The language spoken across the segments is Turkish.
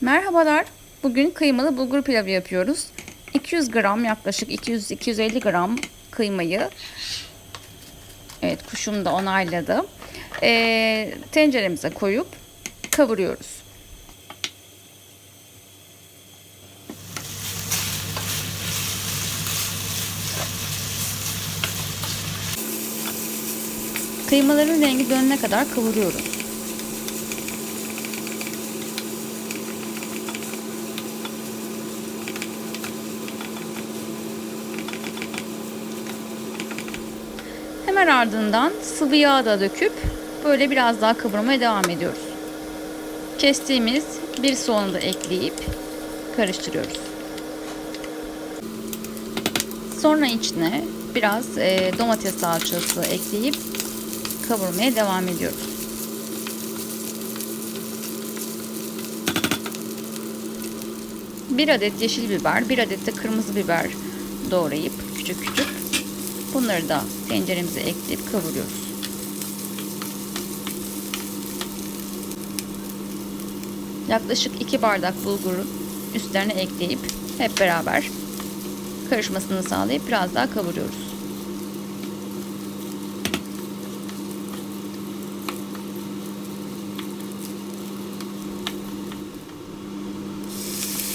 Merhabalar. Bugün kıymalı bulgur pilavı yapıyoruz. 200 gram yaklaşık 200-250 gram kıymayı Evet kuşum da onayladı. Ee, tenceremize koyup kavuruyoruz. Kıymaların rengi dönene kadar kavuruyoruz. Hemen ardından sıvı yağ da döküp böyle biraz daha kavurmaya devam ediyoruz. Kestiğimiz bir soğanı da ekleyip karıştırıyoruz. Sonra içine biraz e, domates salçası ekleyip kavurmaya devam ediyoruz. Bir adet yeşil biber, bir adet de kırmızı biber doğrayıp küçük küçük bunları da tenceremize ekleyip kavuruyoruz. Yaklaşık 2 bardak bulguru üstlerine ekleyip hep beraber karışmasını sağlayıp biraz daha kavuruyoruz.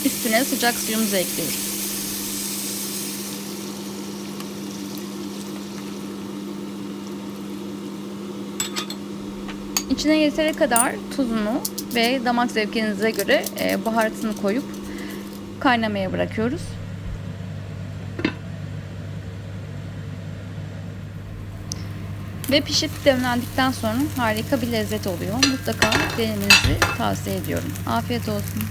Üstüne sıcak suyumuzu ekliyoruz. İçine yeteri kadar tuzunu ve damak zevkinize göre e, baharatını koyup kaynamaya bırakıyoruz. Ve pişip demlendikten sonra harika bir lezzet oluyor. Mutlaka denemenizi tavsiye ediyorum. Afiyet olsun.